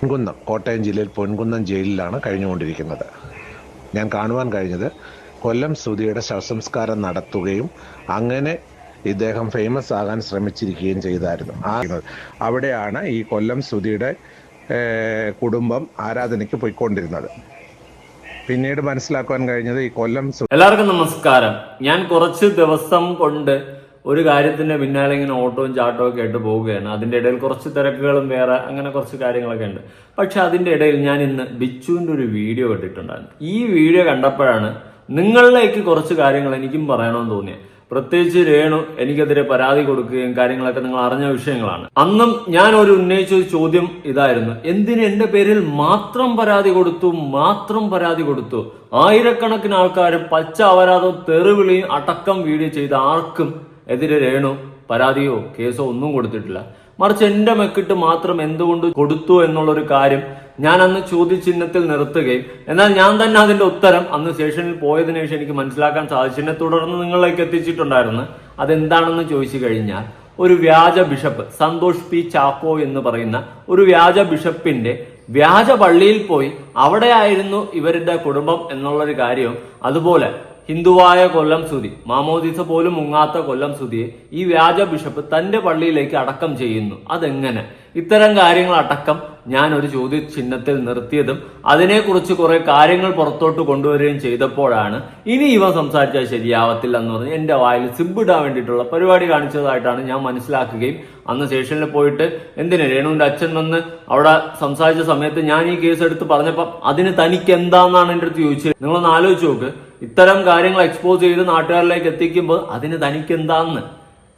പൊൻകുന്നം കോട്ടയം ജില്ലയിൽ പൊൻകുന്നം ജയിലിലാണ് കഴിഞ്ഞുകൊണ്ടിരിക്കുന്നത്. ഞാൻ കാണുവാൻ കഴിഞ്ഞത് കൊല്ലം സുധിയുടെ ശവസംസ്കാരം നടത്തുകയും അങ്ങനെ ഇദ്ദേഹം ഫേമസ് ആകാൻ ശ്രമിച്ചിരിക്കുകയും ചെയ്തായിരുന്നു. ആ അവിടെയാണ് ഈ കൊല്ലം സുധിയുടെ കുടുംബം ആരാധനയ്ക്ക് പോയിക്കൊണ്ടിരുന്നത്. പിന്നീട് മനസ്സിലാക്കുവാൻ കഴിഞ്ഞത് ഈ കൊല്ലം എല്ലാവർക്കും നമസ്കാരം. ഞാൻ കുറച്ച് ദിവസം കൊണ്ട് ഒരു കാര്യത്തിന്റെ പിന്നാലെ ഇങ്ങനെ ഓട്ടവും ചാട്ടവും ഒക്കെ ആയിട്ട് പോവുകയാണ്. അതിന്റെ ഇടയിൽ കുറച്ച് തിരക്കുകളും വേറെ അങ്ങനെ കുറച്ച് കാര്യങ്ങളൊക്കെ ഉണ്ട്. പക്ഷെ അതിന്റെ ഇടയിൽ ഞാൻ ഇന്ന് ബിച്ചുവിന്റെ ഒരു വീഡിയോ കണ്ടിട്ടുണ്ടായിരുന്നു. ഈ വീഡിയോ കണ്ടപ്പോഴാണ് നിങ്ങളിലേക്ക് കുറച്ച് കാര്യങ്ങൾ എനിക്കും പറയണമെന്ന് തോന്നിയത് പ്രത്യേകിച്ച് രേണു എനിക്കെതിരെ പരാതി കൊടുക്കുകയും കാര്യങ്ങളൊക്കെ നിങ്ങൾ അറിഞ്ഞ വിഷയങ്ങളാണ്. അന്നും ഞാൻ ഒരു ഉന്നയിച്ച ഒരു ചോദ്യം ഇതായിരുന്നു. എന്തിന് എന്റെ പേരിൽ മാത്രം പരാതി കൊടുത്തു മാത്രം പരാതി കൊടുത്തു? ആയിരക്കണക്കിന് ആൾക്കാരും പച്ച അപരാധവും തെറിവിളിയും അടക്കം വീഡിയോ ചെയ്ത ആർക്കും എതിരെ രേണു പരാതിയോ കേസോ ഒന്നും കൊടുത്തിട്ടില്ല. മറിച്ച് എന്റെ മെക്കിട്ട് മാത്രം എന്തുകൊണ്ട് കൊടുത്തു എന്നുള്ളൊരു കാര്യം ഞാൻ അന്ന് ചോദ്യചിഹ്നത്തിൽ നിർത്തുകയും എന്നാൽ ഞാൻ തന്നെ അതിന്റെ ഉത്തരം അന്ന് സ്റ്റേഷനിൽ പോയതിനു ശേഷം എനിക്ക് മനസ്സിലാക്കാൻ സാധിച്ചതിനെ തുടർന്ന് നിങ്ങളിലേക്ക് എത്തിച്ചിട്ടുണ്ടായിരുന്നു. അതെന്താണെന്ന് ചോദിച്ചു കഴിഞ്ഞാൽ ഒരു വ്യാജ ബിഷപ്പ് സന്തോഷ് പി ചാക്കോ എന്ന് പറയുന്ന ഒരു വ്യാജ ബിഷപ്പിന്റെ വ്യാജ പള്ളിയിൽ പോയി അവിടെയായിരുന്നു ഇവരുടെ കുടുംബം എന്നുള്ളൊരു കാര്യവും അതുപോലെ ഹിന്ദുവായ കൊല്ലം സുതി മാമോദിസ പോലും മുങ്ങാത്ത കൊല്ലം സുതിയെ ഈ വ്യാജ ബിഷപ്പ് തന്റെ പള്ളിയിലേക്ക് അടക്കം ചെയ്യുന്നു. അതെങ്ങനെ? ഇത്തരം കാര്യങ്ങൾ അടക്കം ഞാൻ ഒരു ചോദ്യ ചിഹ്നത്തിൽ നിർത്തിയതും അതിനെക്കുറിച്ച് കുറെ കാര്യങ്ങൾ പുറത്തോട്ട് കൊണ്ടുവരികയും ചെയ്തപ്പോഴാണ് ഇനി ഇവ സംസാരിച്ചാൽ ശരിയാവത്തില്ല എന്ന് പറഞ്ഞ് എന്റെ വായിൽ സിബിടാൻ വേണ്ടിയിട്ടുള്ള പരിപാടി കാണിച്ചതായിട്ടാണ് ഞാൻ മനസ്സിലാക്കുകയും അന്ന് സ്റ്റേഷനിൽ പോയിട്ട് എന്തിന് രേണുവിന്റെ അച്ഛൻ വന്ന് അവിടെ സംസാരിച്ച സമയത്ത് ഞാൻ ഈ കേസ് എടുത്ത് പറഞ്ഞപ്പം അതിന് തനിക്ക് എന്താന്നാണ് എന്റെ അടുത്ത് ചോദിച്ചത്? നിങ്ങളൊന്ന് ആലോചിച്ച് നോക്ക്. ഇത്തരം കാര്യങ്ങൾ എക്സ്പോസ് ചെയ്ത് നാട്ടുകാരിലേക്ക് എത്തിക്കുമ്പോൾ അതിന് തനിക്ക് എന്താന്ന്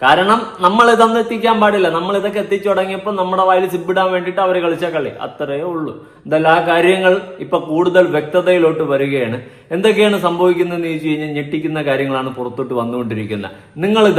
കാരണം നമ്മൾ ഇതൊന്നും എത്തിക്കാൻ പാടില്ല. നമ്മൾ ഇതൊക്കെ എത്തിച്ചു തുടങ്ങിയപ്പോൾ നമ്മുടെ വായിൽ സിബിടാൻ വേണ്ടിയിട്ട് അവർ കളിച്ച കളി. അത്രയേ ഉള്ളൂ. ആ കാര്യങ്ങൾ ഇപ്പൊ കൂടുതൽ വ്യക്തതയിലോട്ട് വരികയാണ്. എന്തൊക്കെയാണ് സംഭവിക്കുന്നത് എന്ന് ചോദിച്ചു കഴിഞ്ഞാൽ ഞെട്ടിക്കുന്ന കാര്യങ്ങളാണ് പുറത്തോട്ട് വന്നുകൊണ്ടിരിക്കുന്നത്.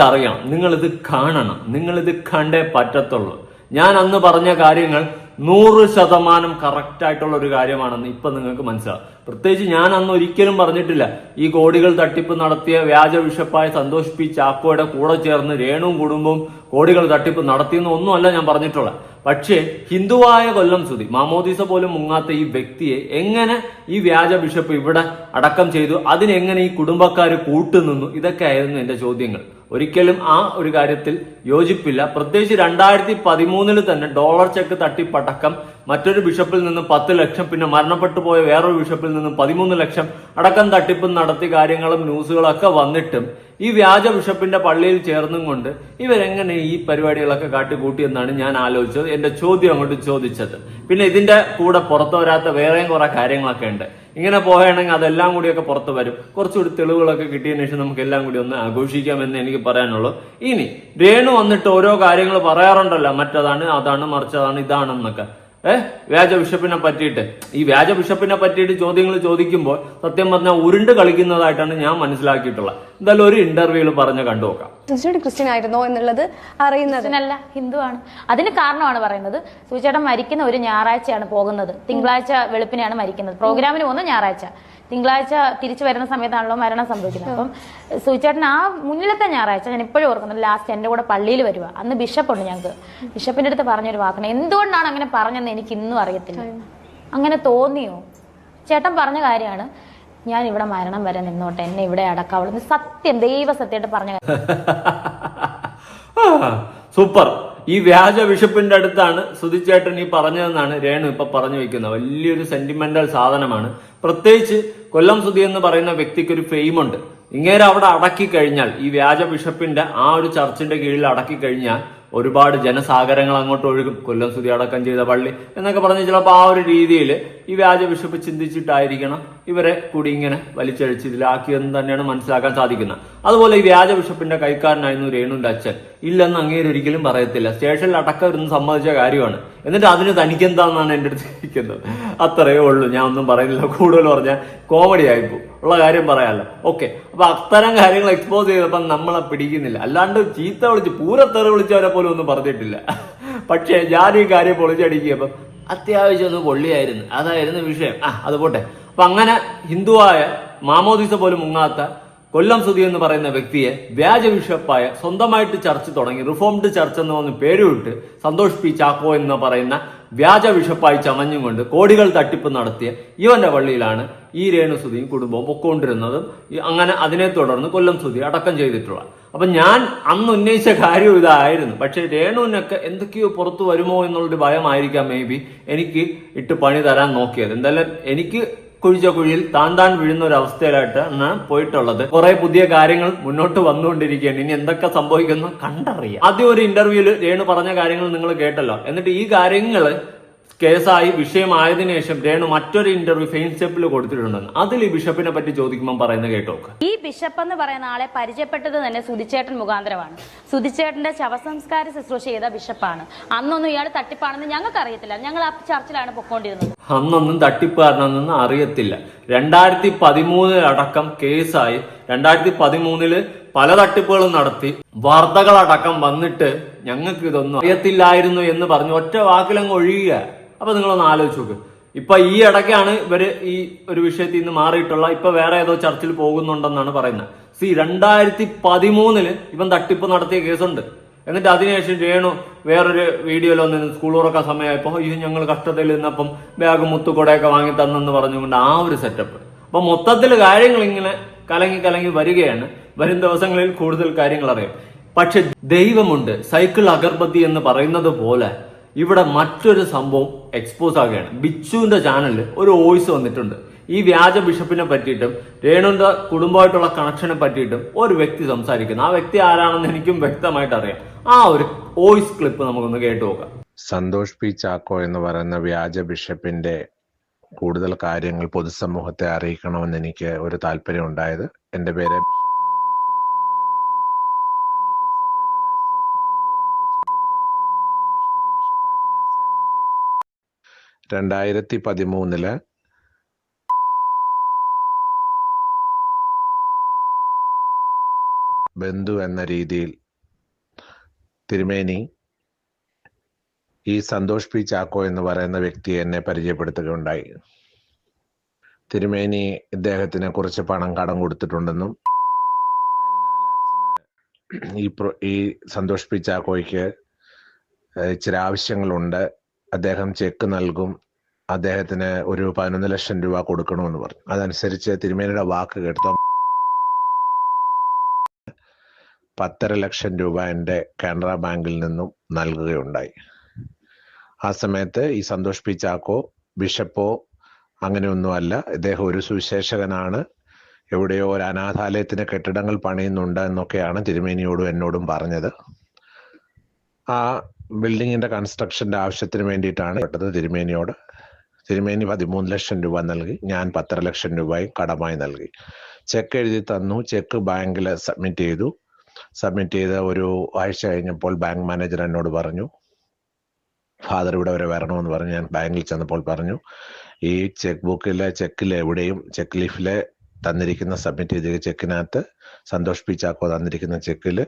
അറിയണം. നിങ്ങൾ ഇത് കാണണം. നിങ്ങൾ ഇത് കണ്ടേ പറ്റത്തുള്ളൂ. ഞാൻ അന്ന് പറഞ്ഞ കാര്യങ്ങൾ നൂറ് ശതമാനം കറക്റ്റ് ആയിട്ടുള്ള ഒരു കാര്യമാണെന്ന് ഇപ്പൊ നിങ്ങൾക്ക് മനസ്സിലാവും. പ്രത്യേകിച്ച് ഞാൻ അന്ന് ഒരിക്കലും പറഞ്ഞിട്ടില്ല. ഈ കോടികൾ തട്ടിപ്പ് നടത്തിയ വ്യാജ ബിഷപ്പായ സന്തോഷ് പി ചാക്കോയുടെ കൂടെ ചേർന്ന് രേണുവും കുടുംബവും കോടികൾ തട്ടിപ്പ് നടത്തിയെന്ന് ഒന്നുമല്ല ഞാൻ പറഞ്ഞിട്ടുള്ളത്. പക്ഷേ ഹിന്ദുവായ കൊല്ലം സുതി മാമോദീസ പോലും മുങ്ങാത്ത ഈ വ്യക്തിയെ എങ്ങനെ ഈ വ്യാജ ബിഷപ്പ് ഇവിടെ അടക്കം ചെയ്തു? അതിനെങ്ങനെ ഈ കുടുംബക്കാർ കൂട്ടുനിന്നു? ഇതൊക്കെ ആയിരുന്നു എന്റെ ചോദ്യങ്ങൾ. ഒരിക്കലും ആ ഒരു കാര്യത്തിൽ യോജിപ്പില്ല. പ്രത്യേകിച്ച് രണ്ടായിരത്തി പതിമൂന്നിൽ തന്നെ ഡോളർ ചെക്ക് തട്ടിപ്പടക്കം മറ്റൊരു ബിഷപ്പിൽ നിന്നും പത്ത് ലക്ഷം പിന്നെ മരണപ്പെട്ടു പോയ വേറൊരു ബിഷപ്പിൽ നിന്നും പതിമൂന്ന് ലക്ഷം. അടക്കം തട്ടിപ്പും നടത്തി കാര്യങ്ങളും ന്യൂസുകളൊക്കെ വന്നിട്ടും ഈ വ്യാജ ബിഷപ്പിന്റെ പള്ളിയിൽ ചേർന്നും കൊണ്ട് ഇവരെങ്ങനെ ഈ പരിപാടികളൊക്കെ കാട്ടിക്കൂട്ടിയെന്നാണ് ഞാൻ ആലോചിച്ചത്. എന്റെ ചോദ്യം അങ്ങോട്ട് ചോദിച്ചത്. പിന്നെ ഇതിന്റെ കൂടെ പുറത്തു വരാത്ത വേറെയും കുറെ കാര്യങ്ങളൊക്കെ ഉണ്ട്. ഇങ്ങനെ പോവുകയാണെങ്കിൽ അതെല്ലാം കൂടിയൊക്കെ പുറത്ത് വരും. കുറച്ചുകൂടി തെളിവുകളൊക്കെ കിട്ടിയതിനു ശേഷം നമുക്ക് എല്ലാം കൂടി ഒന്ന് ആഘോഷിക്കാമെന്ന് എനിക്ക് പറയാനുള്ളൂ. ഇനി രേണു വന്നിട്ട് ഓരോ കാര്യങ്ങൾ പറയാറുണ്ടല്ലോ. മറ്റതാണ് അതാണ് മറിച്ചതാണ് ഇതാണെന്നൊക്കെ. ഏഹ് വ്യാജ ബിഷപ്പിനെ പറ്റിയിട്ട്. ഈ വ്യാജ ബിഷപ്പിനെ പറ്റിയിട്ട് ചോദ്യങ്ങൾ ചോദിക്കുമ്പോൾ സത്യം പറഞ്ഞാൽ ഉരുണ്ട് കളിക്കുന്നതായിട്ടാണ് ഞാൻ മനസ്സിലാക്കിയിട്ടുള്ളത്. എന്തായാലും ഒരു ഇന്റർവ്യൂവിൽ പറഞ്ഞ് കണ്ടുനോക്കാം തീർച്ചയായിട്ടും ക്രിസ്ത്യൻ ആയിരുന്നോ എന്നുള്ളത് അറിയുന്നത്. ക്രിസ്ത്യനല്ല ഹിന്ദുവാണ് അതിന് കാരണമാണ് പറയുന്നത് സുചേട്ടൻ മരിക്കുന്ന ഒരു ഞായറാഴ്ചയാണ് പോകുന്നത്. തിങ്കളാഴ്ച വെളുപ്പിനെയാണ് മരിക്കുന്നത്. പ്രോഗ്രാമിന് പോകുന്ന ഞായറാഴ്ച. തിങ്കളാഴ്ച തിരിച്ചു വരുന്ന സമയത്താണല്ലോ മരണം സംഭവിക്കുന്നത്. അപ്പം സുചേട്ടൻ ആ മുന്നിലത്തെ ഞായറാഴ്ച ഞാൻ ഇപ്പോഴും ഓർക്കുന്നത് ലാസ്റ്റ് എന്റെ കൂടെ പള്ളിയിൽ വരിക അന്ന് ബിഷപ്പുണ്ട് ഞങ്ങൾക്ക്. ബിഷപ്പിന്റെ അടുത്ത് പറഞ്ഞൊരു വാക്കണം എന്തുകൊണ്ടാണ് അങ്ങനെ പറഞ്ഞതെന്ന് എനിക്ക് ഇന്നും അറിയത്തില്ല. അങ്ങനെ തോന്നിയോ? ചേട്ടൻ പറഞ്ഞ കാര്യമാണ് ഞാൻ ഇവിടെ മരണം വരെ നിന്നോട്ടെ എന്നെ ഇവിടെ അടക്കാവുള്ളൂ. സത്യം ദൈവ സത്യമായിട്ട് പറഞ്ഞ സൂപ്പർ. ഈ വ്യാജ ബിഷപ്പിന്റെ അടുത്താണ് സുധിച്ചേട്ടൻ ഈ പറഞ്ഞതെന്നാണ് രേണു ഇപ്പൊ പറഞ്ഞു വെക്കുന്നത്. വലിയൊരു സെന്റിമെന്റൽ സാധനമാണ്. പ്രത്യേകിച്ച് കൊല്ലം സുധി എന്ന് പറയുന്ന വ്യക്തിക്ക് ഒരു ഫെയിം ഉണ്ട്. ഇങ്ങേരെ അവിടെ അടക്കി കഴിഞ്ഞാൽ ഈ വ്യാജ ബിഷപ്പിന്റെ ആ ഒരു ചർച്ചിന്റെ കീഴിൽ അടക്കി കഴിഞ്ഞാൽ ഒരുപാട് ജനസാഗരങ്ങൾ അങ്ങോട്ട് ഒഴുകും. കൊല്ലം സ്തുതി അടക്കം ചെയ്ത പള്ളി എന്നൊക്കെ പറഞ്ഞ് ചിലപ്പോൾ ആ ഒരു രീതിയിൽ ഈ വ്യാജ ബിഷപ്പ് ചിന്തിച്ചിട്ടായിരിക്കണം ഇവരെ കൂടി ഇങ്ങനെ വലിച്ചഴിച്ച് ഇതിലാക്കിയെന്ന് തന്നെയാണ് മനസ്സിലാക്കാൻ സാധിക്കുന്നത്. അതുപോലെ ഈ വ്യാജ ബിഷപ്പിന്റെ കൈക്കാരനായിരുന്നു രേണുവിന്റെ അച്ഛൻ. ഇല്ലെന്ന് അങ്ങേര് ഒരിക്കലും പറയത്തില്ല. സ്റ്റേഷനിൽ അടക്കം ഇരുന്ന് സമ്മതിച്ച കാര്യമാണ്. എന്നിട്ട് അതിന് തനിക്കെന്താന്നാണ് എന്റെ അടുത്ത് ഇരിക്കുന്നത് അത്രയേ ഉള്ളൂ. ഞാൻ ഒന്നും പറയുന്നില്ല. കൂടുതൽ പറഞ്ഞാൽ കോമഡി ആയിപ്പോ. ഉള്ള കാര്യം പറയാമല്ലോ ഓക്കെ അപ്പൊ അത്തരം കാര്യങ്ങൾ എക്സ്പോസ് ചെയ്തപ്പോൾ നമ്മളെ പിടിക്കുന്നില്ല. അല്ലാണ്ട് ചീത്ത വിളിച്ച് പൂരത്തെറി വിളിച്ചവരെ പോലും ഒന്നും പറഞ്ഞിട്ടില്ല. പക്ഷേ ഞാൻ ഈ കാര്യം പൊളിച്ചടിക്കുകയപ്പം അത്യാവശ്യം ഒന്ന് പൊള്ളിയായിരുന്നു. അതായിരുന്നു വിഷയം. ആ അത് പോട്ടെ. അപ്പൊ അങ്ങനെ ഹിന്ദുവായ മാമോദിസ പോലും മുങ്ങാത്ത കൊല്ലം സുധി എന്ന് പറയുന്ന വ്യക്തിയെ വ്യാജ ബിഷപ്പായ സ്വന്തമായിട്ട് ചർച്ച് തുടങ്ങി റിഫോംഡ് ചർച്ച് എന്ന് പറഞ്ഞ് പേരുവിട്ട് സന്തോഷ് പി ചാക്കോ എന്ന് പറയുന്ന വ്യാജ ബിഷപ്പായി ചമഞ്ഞുകൊണ്ട് കോടികൾ തട്ടിപ്പ് നടത്തിയ ഇവന്റെ പള്ളിയിലാണ് ഈ രേണു സുധിയും കുടുംബവും പൊക്കോണ്ടിരുന്നതും. അങ്ങനെ അതിനെ തുടർന്ന് കൊല്ലം സുധി അടക്കം ചെയ്തിട്ടുള്ള. അപ്പൊ ഞാൻ അന്ന് ഉന്നയിച്ച കാര്യം ഇതായിരുന്നു. പക്ഷെ രേണുവിനൊക്കെ എന്തൊക്കെയോ പുറത്തു വരുമോ എന്നുള്ളൊരു ഭയമായിരിക്കാം മേ ബി എനിക്ക് ഇട്ട് പണി തരാൻ നോക്കിയത്. എന്തായാലും എനിക്ക് കുഴിച്ച കുഴിയിൽ താൻ താൻ വീഴുന്ന ഒരു അവസ്ഥയിലായിട്ടാണ് പോയിട്ടുള്ളത്. കുറെ പുതിയ കാര്യങ്ങൾ മുന്നോട്ട് വന്നുകൊണ്ടിരിക്കുകയാണ്. ഇനി എന്തൊക്കെ സംഭവിക്കുന്നു കണ്ടറിയാം. ആദ്യം ഒരു ഇന്റർവ്യൂവിൽ രേണു പറഞ്ഞ കാര്യങ്ങൾ നിങ്ങൾ കേട്ടല്ലോ. എന്നിട്ട് ഈ കാര്യങ്ങൾ കേസായി വിഷയമായതിനു ശേഷം രേണു മറ്റൊരു ഇന്റർവ്യൂ സ്റ്റെപ്പിൽ കൊടുത്തിട്ടുണ്ടെന്ന്. അതിൽ ഈ ബിഷപ്പിനെ പറ്റി ചോദിക്കുമ്പോൾ പറയുന്നത് കേട്ടോ ഈ ബിഷപ്പ് എന്ന് പറയുന്ന ആളെ പരിചയപ്പെട്ടത് തന്നെ സുധിച്ചേട്ടൻ മുഖാന്തരമാണ്. സുധിച്ചേട്ടന്റെ ശവസംസ്കാര ശുശ്രൂഷ ചെയ്ത ബിഷപ്പാണ്. അന്നൊന്നും ഇയാൾ തട്ടിപ്പാണെന്ന് ഞങ്ങൾക്ക് അറിയത്തില്ല ഞങ്ങൾ ആ ചർച്ചിലാണ് പൊക്കോണ്ടിരുന്നത്. അന്നൊന്നും തട്ടിപ്പാരണമെന്നൊന്നും അറിയത്തില്ല. രണ്ടായിരത്തി പതിമൂന്നിൽ അടക്കം കേസായി. രണ്ടായിരത്തി പതിമൂന്നിൽ പല തട്ടിപ്പുകളും നടത്തി. വാർത്തകളടക്കം വന്നിട്ട് ഞങ്ങൾക്ക് ഇതൊന്നും അറിയത്തില്ലായിരുന്നു എന്ന് പറഞ്ഞു ഒറ്റ വാക്കിലങ്ങ് ഒഴിയുക. അപ്പൊ നിങ്ങളൊന്ന് ആലോചിച്ച് നോക്ക്. ഇപ്പൊ ഈ ഇടയ്ക്കാണ് ഇവർ ഈ ഒരു വിഷയത്തിൽ നിന്ന് മാറിയിട്ടുള്ള ഇപ്പൊ വേറെ ഏതോ ചർച്ചിൽ പോകുന്നുണ്ടെന്നാണ് പറയുന്നത്. സി രണ്ടായിരത്തി പതിമൂന്നിൽ ഇവൻ തട്ടിപ്പ് നടത്തിയ കേസുണ്ട്. എന്നിട്ട് അതിനുശേഷം രേണു വേറൊരു വീഡിയോയിൽ വന്നിരുന്നു സ്കൂൾ തുറക്കാൻ സമയമായപ്പോൾ അയ്യോ ഞങ്ങൾ കഷ്ടത്തിൽ നിന്നപ്പം ബാഗ് മുത്തുകൊടയൊക്കെ വാങ്ങി തന്നെന്ന് പറഞ്ഞുകൊണ്ട് ആ ഒരു സെറ്റപ്പ് അപ്പൊ മൊത്തത്തിൽ കാര്യങ്ങൾ ഇങ്ങനെ കലങ്ങി കലങ്ങി വരികയാണ്. വരും ദിവസങ്ങളിൽ കൂടുതൽ കാര്യങ്ങൾ അറിയാം. പക്ഷെ ദൈവമുണ്ട് സൈക്കിൾ അഗർബത്തി എന്ന് പറയുന്നത് പോലെ ഇവിടെ മറ്റൊരു സംഭവം എക്സ്പോസ് ആകുകയാണ് ബിച്ചുവിന്റെ ചാനലിൽ ഒരു വോയിസ് വന്നിട്ടുണ്ട്. ഈ വ്യാജ ബിഷപ്പിനെ പറ്റിയിട്ടും രേണുവിന്റെ കുടുംബമായിട്ടുള്ള കണക്ഷനെ പറ്റിയിട്ടും ഒരു വ്യക്തി സംസാരിക്കുന്നു. ആ വ്യക്തി ആരാണെന്ന് എനിക്കും വ്യക്തമായിട്ട് അറിയാം. ആ ഒരു വോയിസ് ക്ലിപ്പ് നമുക്കൊന്ന് കേട്ടു നോക്കാം. സന്തോഷ് പി. ചാക്കോ എന്ന് പറയുന്ന വ്യാജ ബിഷപ്പിന്റെ കൂടുതൽ കാര്യങ്ങൾ പൊതുസമൂഹത്തെ അറിയിക്കണമെന്ന് എനിക്ക് ഒരു താല്പര്യം ഉണ്ടായത് എന്റെ പേര് രണ്ടായിരത്തി പതിമൂന്നിൽ ബന്ധു എന്ന രീതിയിൽ തിരുമേനി ഈ സന്തോഷ് പി ചാക്കോ എന്ന് പറയുന്ന വ്യക്തിയെ എന്നെ പരിചയപ്പെടുത്തുകയുണ്ടായി. തിരുമേനി ഇദ്ദേഹത്തിനെ കുറച്ച് പണം കടം കൊടുത്തിട്ടുണ്ടെന്നും ഈ ഈ സന്തോഷ് പി ചാക്കോയ്ക്ക് ഇച്ചിരി ആവശ്യങ്ങളുണ്ട്. അദ്ദേഹം ചെക്ക് നൽകും. അദ്ദേഹത്തിന് ഒരു പതിനൊന്ന് ലക്ഷം രൂപ കൊടുക്കണമെന്ന് പറഞ്ഞു. അതനുസരിച്ച് തിരുമേനിയുടെ വാക്ക് കേട്ട. പത്തര ലക്ഷം രൂപ എന്റെ കാനറ ബാങ്കിൽ നിന്നും നൽകുകയുണ്ടായി. ആ സമയത്ത് ഈ സന്തോഷ് പി ചാക്കോ ബിഷപ്പോ അങ്ങനെയൊന്നുമല്ല ഇദ്ദേഹം ഒരു സുവിശേഷകനാണ്. എവിടെയോ ഒരു അനാഥാലയത്തിന് കെട്ടിടങ്ങൾ പണിയുന്നുണ്ട് എന്നൊക്കെയാണ് തിരുമേനിയോടും എന്നോടും പറഞ്ഞത്. ആ ബിൽഡിങ്ങിന്റെ കൺസ്ട്രക്ഷന്റെ ആവശ്യത്തിന് വേണ്ടിയിട്ടാണ് പെട്ടത്. തിരുമേനിയോട് തിരുമേനി പതിമൂന്ന് ലക്ഷം രൂപ നൽകി. ഞാൻ പത്തര ലക്ഷം രൂപയും കടമായി നൽകി. ചെക്ക് എഴുതി തന്നു. ചെക്ക് ബാങ്കിൽ സബ്മിറ്റ് ചെയ്തു. സബ്മിറ്റ് ചെയ്ത ഒരു ആഴ്ച കഴിഞ്ഞപ്പോൾ ബാങ്ക് മാനേജർ എന്നോട് പറഞ്ഞു ഫാദർ ഇവിടെ വരെ വരണമെന്ന് പറഞ്ഞു. ഞാൻ ബാങ്കിൽ ചെന്നപ്പോൾ പറഞ്ഞു ഈ ചെക്ക് ബുക്കിലെ ചെക്കിൽ എവിടെയും ചെക്ക് ലീഫിലെ തന്നിരിക്കുന്ന സബ്മിറ്റ് ചെയ്ത ചെക്കിനകത്ത് സന്തോഷ് പി ചാക്കോ തന്നിരിക്കുന്ന ചെക്കിൽ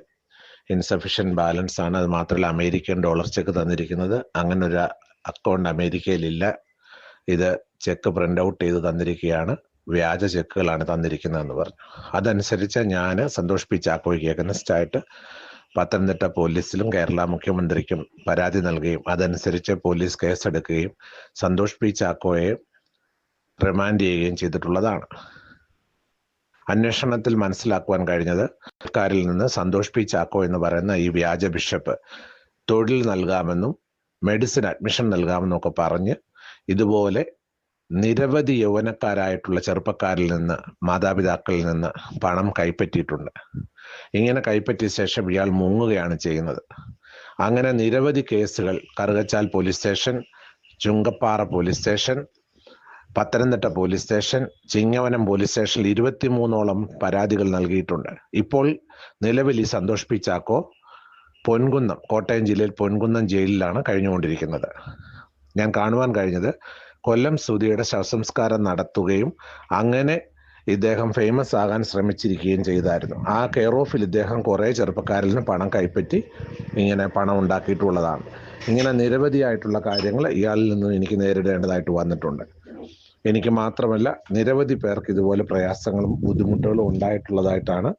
ഇൻസഫിഷ്യന്റ് ബാലൻസ് ആണ്. അത് മാത്രമല്ല അമേരിക്കൻ ഡോളർ ചെക്ക് തന്നിരിക്കുന്നത്. അങ്ങനെ ഒരു അക്കൗണ്ട് അമേരിക്കയിലില്ല. ഇത് ചെക്ക് പ്രിന്റ് ഔട്ട് ചെയ്ത് തന്നിരിക്കുകയാണ്. വ്യാജ ചെക്കുകളാണ് തന്നിരിക്കുന്നതെന്ന് പറഞ്ഞു. അതനുസരിച്ച് ഞാൻ സന്തോഷ് പി ചാക്കോയ്ക്ക് പത്തനംതിട്ട പോലീസിലും കേരള മുഖ്യമന്ത്രിക്കും പരാതി നൽകുകയും അതനുസരിച്ച് പോലീസ് കേസെടുക്കുകയും സന്തോഷ് പി ചാക്കോയെ റിമാൻഡ് ചെയ്യുകയും ചെയ്തിട്ടുള്ളതാണ്. അന്വേഷണത്തിൽ മനസ്സിലാക്കുവാൻ കഴിഞ്ഞത് സർക്കാരിൽ നിന്ന് സന്തോഷ് പി ചാക്കോ എന്ന് പറയുന്ന ഈ വ്യാജ ബിഷപ്പ് തൊഴിൽ നൽകാമെന്നും മെഡിസിൻ അഡ്മിഷൻ നൽകാമെന്നും ഒക്കെ പറഞ്ഞ് ഇതുപോലെ നിരവധി യൗവനക്കാരായിട്ടുള്ള ചെറുപ്പക്കാരിൽ നിന്ന് മാതാപിതാക്കളിൽ നിന്ന് പണം കൈപ്പറ്റിയിട്ടുണ്ട്. ഇങ്ങനെ കൈപ്പറ്റിയ ശേഷം ഇയാൾ മുങ്ങുകയാണ് ചെയ്യുന്നത്. അങ്ങനെ നിരവധി കേസുകൾ Karukachal police station Chunkappara police station Pathanamthitta police station Chingavanam police സ്റ്റേഷനിൽ ഇരുപത്തിമൂന്നോളം പരാതികൾ നൽകിയിട്ടുണ്ട്. ഇപ്പോൾ നിലവിൽ ഈ സന്തോഷ് പി ചാക്കോ പൊൻകുന്നം കോട്ടയം ജില്ലയിൽ പൊൻകുന്നം ജയിലിലാണ് കഴിഞ്ഞുകൊണ്ടിരിക്കുന്നത്. ഞാൻ കാണുവാൻ കഴിഞ്ഞത് കൊല്ലം സുധിയുടെ ശവസംസ്കാരം നടത്തുകയും അങ്ങനെ ഇദ്ദേഹം ഫേമസ് ആകാൻ ശ്രമിച്ചിരിക്കുകയും ചെയ്തായിരുന്നു. ആ കെയർ ഓഫിൽ ഇദ്ദേഹം കുറേ ചെറുപ്പക്കാരിൽ നിന്ന് പണം കൈപ്പറ്റി ഇങ്ങനെ പണം ഉണ്ടാക്കിയിട്ടുള്ളതാണ്. ഇങ്ങനെ നിരവധിയായിട്ടുള്ള കാര്യങ്ങൾ ഇയാളിൽ നിന്നും എനിക്ക് നേരിടേണ്ടതായിട്ട് വന്നിട്ടുണ്ട്. എനിക്ക് മാത്രമല്ല നിരവധി പേർക്ക് ഇതുപോലെ പ്രയാസങ്ങളും ബുദ്ധിമുട്ടുകളും ഉണ്ടായിട്ടുള്ളതായിട്ടാണ്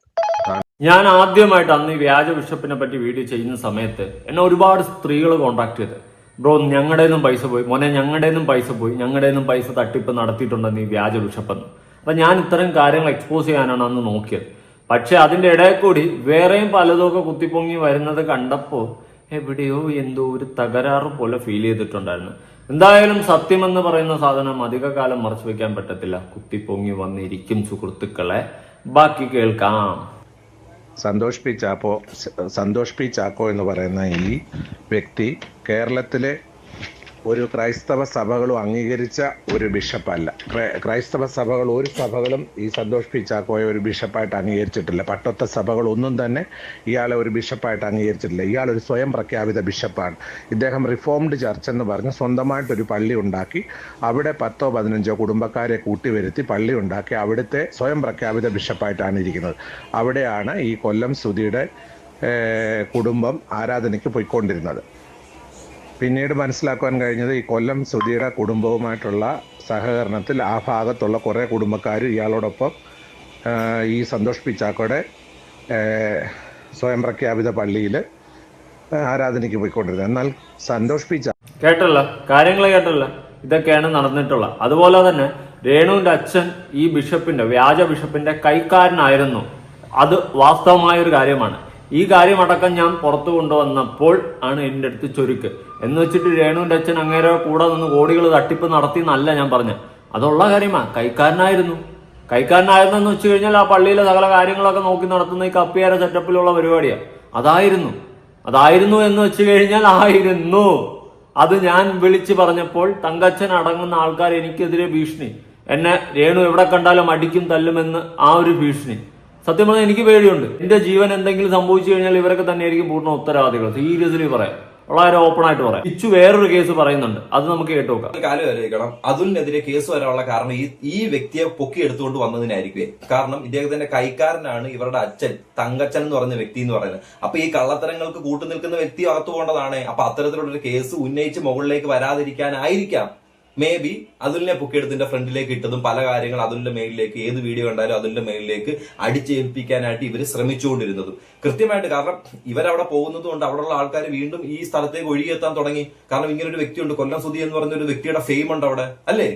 ഞാൻ ആദ്യമായിട്ട് അന്ന് ഈ വ്യാജ ബിഷപ്പിനെ പറ്റി വീഡിയോ ചെയ്യുന്ന സമയത്ത് എന്നെ ഒരുപാട് സ്ത്രീകൾ കോണ്ടാക്ട് ചെയ്ത്. ബ്രോ ഞങ്ങളുടെയൊന്നും പൈസ പോയി. മോനെ ഞങ്ങളുടെയൊന്നും പൈസ പോയി. ഞങ്ങളുടെയൊന്നും പൈസ തട്ടിപ്പ് നടത്തിയിട്ടുണ്ടെന്ന് ഈ വ്യാജ ബിഷപ്പെന്ന്. അപ്പൊ ഞാൻ ഇത്തരം കാര്യങ്ങൾ എക്സ്പോസ് ചെയ്യാനാണ് അന്ന് നോക്കിയത്. പക്ഷെ അതിന്റെ ഇടയിൽ കൂടി വേറെയും പലതൊക്കെ കുത്തിപ്പൊങ്ങി വരുന്നത് കണ്ടപ്പോ എവിടെയോ എന്തോ ഒരു തകരാറ് പോലെ ഫീൽ ചെയ്തിട്ടുണ്ടായിരുന്നു. എന്തായാലും സത്യമെന്ന് പറയുന്ന സാധനം അധികകാലം മറച്ചു വെക്കാൻ പറ്റത്തില്ല. കുത്തിപ്പൊങ്ങി വന്നിരിക്കും സുഹൃത്തുക്കളെ. ബാക്കി കേൾക്കാം. സന്തോഷ് പി ചാപ്പോ സന്തോഷ് പി ചാക്കോ എന്ന് പറയുന്ന ഈ വ്യക്തി കേരളത്തിലെ ഒരു ക്രൈസ്തവ സഭകളും അംഗീകരിച്ച ഒരു ബിഷപ്പല്ല. ക്രൈ- ക്രൈസ്തവ സഭകൾ ഒരു സഭകളും ഈ സന്തോഷ് പി ചാക്കോയെ ഒരു ബിഷപ്പായിട്ട് അംഗീകരിച്ചിട്ടില്ല. പട്ടത്ത സഭകൾ ഒന്നും തന്നെ ഇയാളെ ഒരു ബിഷപ്പായിട്ട് അംഗീകരിച്ചിട്ടില്ല. ഇയാൾ ഒരു സ്വയം പ്രഖ്യാപിത ബിഷപ്പാണ്. ഇദ്ദേഹം റിഫോംഡ് ചർച്ച് എന്ന് പറഞ്ഞ് സ്വന്തമായിട്ടൊരു പള്ളി ഉണ്ടാക്കി അവിടെ പത്തോ പതിനഞ്ചോ കുടുംബക്കാരെ കൂട്ടിവരുത്തി പള്ളി ഉണ്ടാക്കി അവിടുത്തെ സ്വയം പ്രഖ്യാപിത ബിഷപ്പായിട്ടാണ് ഇരിക്കുന്നത്. അവിടെയാണ് ഈ കൊല്ലം സുധിയുടെ കുടുംബം ആരാധനയ്ക്ക് പോയിക്കൊണ്ടിരുന്നത്. പിന്നീട് മനസ്സിലാക്കുവാൻ കഴിഞ്ഞത് ഈ കൊല്ലം സുധിയുടെ കുടുംബവുമായിട്ടുള്ള സഹകരണത്തിൽ ആ ഭാഗത്തുള്ള കുറേ കുടുംബക്കാർ ഇയാളോടൊപ്പം ഈ സന്തോഷ് പിച്ചാക്കോടെ സ്വയം പ്രഖ്യാപിത പള്ളിയിൽ ആരാധനയ്ക്ക് പോയിക്കൊണ്ടിരുന്നത്. എന്നാൽ സന്തോഷ് പിച്ച കേട്ടല്ല? കാര്യങ്ങൾ കേട്ടല്ല? ഇതൊക്കെയാണ് നടന്നിട്ടുള്ളത് അതുപോലെ തന്നെ രേണുവിന്റെ അച്ഛൻ ഈ ബിഷപ്പിന്റെ വ്യാജ ബിഷപ്പിന്റെ കൈക്കാരനായിരുന്നു. അത് വാസ്തവമായ ഒരു കാര്യമാണ്. ഈ കാര്യമടക്കം ഞാൻ പുറത്തു കൊണ്ടുവന്നപ്പോൾ ആണ് എന്റെ അടുത്ത് ചൊരുക്ക്. എന്ന് വെച്ചിട്ട് രേണുവിന്റെ അച്ഛൻ അങ്ങേരെ കൂടെ നിന്ന് കോടികൾ തട്ടിപ്പ് നടത്തി എന്നല്ല ഞാൻ പറഞ്ഞത്. അതുള്ള കാര്യമാണ് കൈക്കാരനായിരുന്നു. കൈക്കാരനായിരുന്നെന്ന് വെച്ച് കഴിഞ്ഞാൽ ആ പള്ളിയിലെ സകല കാര്യങ്ങളൊക്കെ നോക്കി നടത്തുന്ന ഈ കപ്പിയാര സെറ്റപ്പിലുള്ള പരിപാടിയാണ് അതായിരുന്നു. അതായിരുന്നു എന്ന് വെച്ച് കഴിഞ്ഞാൽ ആയിരുന്നു. അത് ഞാൻ വിളിച്ചു പറഞ്ഞപ്പോൾ തങ്കച്ചൻ അടങ്ങുന്ന ആൾക്കാർ എനിക്കെതിരെ ഭീഷണി. എന്നെ രേണു എവിടെ കണ്ടാലും അടിക്കും തല്ലുമെന്ന് ആ ഒരു ഭീഷണി. സത്യം പറഞ്ഞാൽ എനിക്ക് പേടിയുണ്ട്. എന്റെ ജീവൻ എന്തെങ്കിലും സംഭവിച്ചു കഴിഞ്ഞാൽ ഇവരൊക്കെ തന്നെയായിരിക്കും പൂർണ ഉത്തരവാദികൾ. സീരിയസ്ലി പറയാം. വളരെ ഓപ്പൺ ആയിട്ട് പറയാം. ഇച്ചു വേറൊരു കേസ് പറയുന്നുണ്ട്. അത് നമുക്ക് കേട്ടു നോക്കാം. ഒരു കാര്യം ആലോചിക്കണം. അതുലിനെതിരെ കേസ് വരാനുള്ള കാരണം ഈ ഈ വ്യക്തിയെ പൊക്കി എടുത്തുകൊണ്ട് വന്നതിനായിരിക്കും കാരണം ഇദ്ദേഹത്തിന്റെ കൈക്കാരനാണ് ഇവരുടെ അച്ഛൻ തങ്കച്ചൻ എന്ന് പറയുന്ന വ്യക്തി എന്ന് പറയുന്നത്. അപ്പൊ ഈ കള്ളത്തരങ്ങൾക്ക് കൂട്ടുനിൽക്കുന്ന വ്യക്തി അകത്തു പോകേണ്ടതാണ്. അപ്പൊ അത്തരത്തിലുള്ള ഒരു കേസ് ഉന്നയിച്ച് മുകളിലേക്ക് വരാതിരിക്കാനായിരിക്കാം മേ ബി അതുലിനെ പൊക്കിയെടുത്തിന്റെ ഫ്രണ്ടിലേക്ക് ഇട്ടതും പല കാര്യങ്ങൾ അതുലിന്റെ മേലിലേക്ക് ഏത് വീഡിയോ കണ്ടാലും അതുലിന്റെ മേലിലേക്ക് അടിച്ചേൽപ്പിക്കാനായിട്ട് ഇവർ ശ്രമിച്ചുകൊണ്ടിരുന്നതും. കൃത്യമായിട്ട് കാരണം ഇവരവിടെ പോകുന്നത് കൊണ്ട് അവിടെയുള്ള ആൾക്കാർ വീണ്ടും ഈ സ്ഥലത്തേക്ക് ഒഴുകിയെത്താൻ തുടങ്ങി. കാരണം ഇങ്ങനെ ഒരു വ്യക്തിയുണ്ട്. കൊല്ലം സുധി എന്ന് പറഞ്ഞ ഒരു വ്യക്തിയുടെ ഫെയിം ഉണ്ട് അവിടെ. അല്ലേ?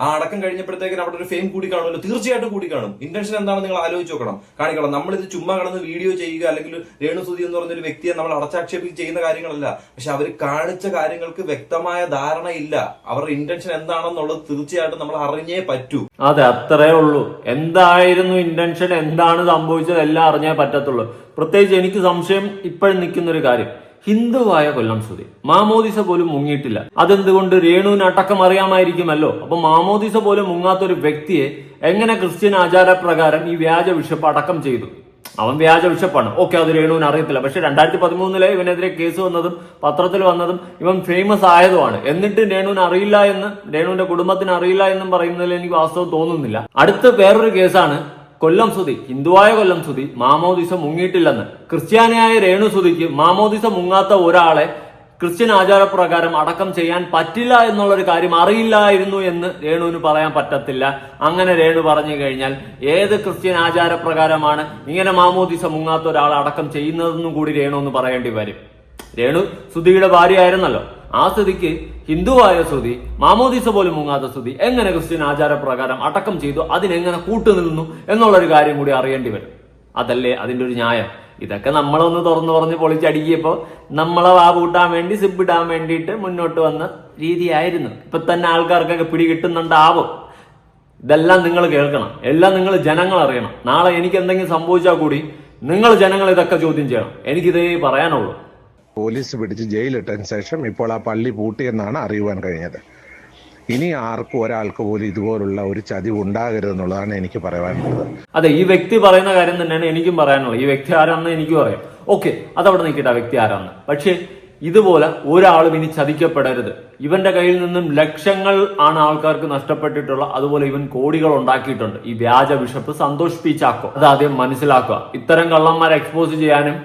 ആ അടക്കം കഴിഞ്ഞപ്പോഴത്തേക്കും അവിടെ ഒരു ഫെയിം കൂടി കാണുമല്ലോ തീർച്ചയായിട്ടും കൂടി കാണും ഇന്റൻഷൻ എന്താണെന്ന് നിങ്ങൾ ആലോചിച്ച് നോക്കണം. കാണിക്കണം നമ്മളിത് ചുമ്മാ കടന്ന് വീഡിയോ ചെയ്യുക അല്ലെങ്കിൽ രേണു സുധി എന്ന് പറഞ്ഞൊരു വ്യക്തിയെ നമ്മൾ അടച്ചാക്ഷേപിച്ച് ചെയ്യുന്ന കാര്യങ്ങളല്ല. പക്ഷെ അവർ കാണിച്ച കാര്യങ്ങൾക്ക് വ്യക്തമായ ധാരണയില്ല അവരുടെ ഇന്റൻഷൻ എന്താണെന്നുള്ളത് തീർച്ചയായിട്ടും നമ്മൾ അറിഞ്ഞേ പറ്റൂ. അതെ അത്രേ ഉള്ളൂ. എന്തായിരുന്നു ഇന്റൻഷൻ എന്താണ് സംഭവിച്ചത്? എല്ലാം അറിഞ്ഞേ പറ്റത്തുള്ളൂ. പ്രത്യേകിച്ച് എനിക്ക് സംശയം ഇപ്പോഴും നിൽക്കുന്ന ഒരു കാര്യം. ഹിന്ദുവായ കൊല്ലം സുധി മാമോദിസ പോലും മുങ്ങിയിട്ടില്ല. അതെന്തുകൊണ്ട് രേണുവിന് അടക്കം അറിയാമായിരിക്കുമല്ലോ? അപ്പൊ മാമോദിസ പോലും മുങ്ങാത്ത ഒരു വ്യക്തിയെ എങ്ങനെ ക്രിസ്ത്യൻ ആചാരപ്രകാരം ഈ വ്യാജ വിഷപ്പ് അടക്കം ചെയ്തു? അവൻ വ്യാജ വിഷപ്പാണ് ഓക്കെ അത് രേണുവിന് അറിയത്തില്ല. പക്ഷെ രണ്ടായിരത്തി പതിമൂന്നിലെ ഇവനെതിരെ കേസ് വന്നതും പത്രത്തിൽ വന്നതും ഇവൻ ഫേമസ് ആയതുമാണ്. എന്നിട്ട് രേണുവിന് അറിയില്ല എന്ന് രേണുവിന്റെ കുടുംബത്തിന് അറിയില്ല എന്നും പറയുന്നതിൽ എനിക്ക് വാസ്തവം തോന്നുന്നില്ല. അടുത്ത വേറൊരു കേസാണ് കൊല്ലം സുതി ഹിന്ദുവായ കൊല്ലം സുതി മാമോദിസ മുങ്ങിയിട്ടില്ലെന്ന്. ക്രിസ്ത്യാനിയായ രേണു സുതിക്ക് മാമോദിസ മുങ്ങാത്ത ഒരാളെ ക്രിസ്ത്യൻ ആചാരപ്രകാരം അടക്കം ചെയ്യാൻ പറ്റില്ല എന്നുള്ളൊരു കാര്യം അറിയില്ലായിരുന്നു എന്ന് രേണുവിന് പറയാൻ പറ്റത്തില്ല. അങ്ങനെ രേണു പറഞ്ഞു കഴിഞ്ഞാൽ ഏത് ക്രിസ്ത്യൻ ആചാരപ്രകാരമാണ് ഇങ്ങനെ മാമോദിസ മുങ്ങാത്ത ഒരാളെ അടക്കം ചെയ്യുന്നതെന്നും കൂടി രേണു എന്ന് പറയേണ്ടി വരും. രേണു സുധിയുടെ ഭാര്യയായിരുന്നല്ലോ. ആ സ്ഥിതിക്ക് ഹിന്ദുവായ സ്തുതി മാമോദീസ പോലും മുങ്ങാത്ത സ്തുതി എങ്ങനെ ക്രിസ്ത്യൻ ആചാരപ്രകാരം അടക്കം ചെയ്തു അതിനെങ്ങനെ കൂട്ടുനിന്നു എന്നുള്ളൊരു കാര്യം കൂടി അറിയേണ്ടി വരും. അതല്ലേ അതിന്റെ ഒരു ന്യായം? ഇതൊക്കെ നമ്മളൊന്ന് തുറന്നു പറഞ്ഞ് പൊളിച്ചടിക്കിയപ്പോ നമ്മളെ വാ കൂട്ടാൻ വേണ്ടി സിബിടാൻ വേണ്ടിയിട്ട് മുന്നോട്ട് വന്ന രീതിയായിരുന്നു. ഇപ്പൊ തന്നെ ആൾക്കാർക്കൊക്കെ പിടി കിട്ടുന്നുണ്ടാവും. ഇതെല്ലാം നിങ്ങൾ കേൾക്കണം. എല്ലാം നിങ്ങൾ ജനങ്ങൾ അറിയണം. നാളെ എനിക്ക് എന്തെങ്കിലും സംഭവിച്ചാൽ കൂടി നിങ്ങൾ ജനങ്ങൾ ഇതൊക്കെ ചോദ്യം ചെയ്യണം. എനിക്കിതേ പറയാനുള്ളൂ. പോലീസ് പിടിച്ച് ജയിലിട്ടതിന് ശേഷം ഇപ്പോൾ ആ പള്ളി പൂട്ടിയെന്നാണ് അറിയുവാൻ കഴിഞ്ഞത്. ഇനി ആർക്കും ഒരാൾക്ക് പോലും ഇതുപോലുള്ള ഒരു ചതി ഉണ്ടാകരുതെന്നുള്ളതാണ് എനിക്ക് പറയാനുള്ളത്. അതെ ഈ വ്യക്തി പറയുന്ന കാര്യം തന്നെയാണ് എനിക്കും പറയാനുള്ളത്. ഈ വ്യക്തി ആരാണെന്ന് എനിക്കും അറിയാം. ഓക്കെ അതവിടെ നിൽക്കട്ടെ ആ വ്യക്തി ആരാന്ന് പക്ഷേ ഇതുപോലെ ഒരാളും ഇനി ചതിക്കപ്പെടരുത്. ഇവന്റെ കയ്യിൽ നിന്നും ലക്ഷങ്ങൾ ആണ് ആൾക്കാർക്ക് നഷ്ടപ്പെട്ടിട്ടുള്ള അതുപോലെ ഇവൻ കോടികൾ ഉണ്ടാക്കിയിട്ടുണ്ട്. ഈ വ്യാജ ബിഷപ്പ് സന്തോഷ് പി ചാക്കോ അത് ആദ്യം മനസ്സിലാക്കുക. ഇത്തരം കള്ളന്മാരെ എക്സ്പോസ് ചെയ്യാനും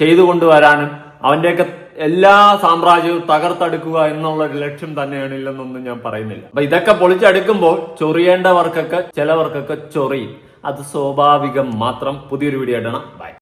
ചെയ്തു കൊണ്ടുവരാനും അവന്റെയൊക്കെ എല്ലാ സാമ്രാജ്യവും തകർത്തെടുക്കുക എന്നുള്ള ഒരു ലക്ഷ്യം തന്നെയാണ് ഇല്ലെന്നൊന്നും ഞാൻ പറയുന്നില്ല. അപ്പൊ ഇതൊക്കെ പൊളിച്ചെടുക്കുമ്പോൾ ചൊറിയേണ്ടവർക്കൊക്കെ ചിലവർക്കൊക്കെ ചൊറിയും. അത് സ്വാഭാവികം മാത്രം. പുതിയൊരു വീഡിയോ ഇടണം ബൈ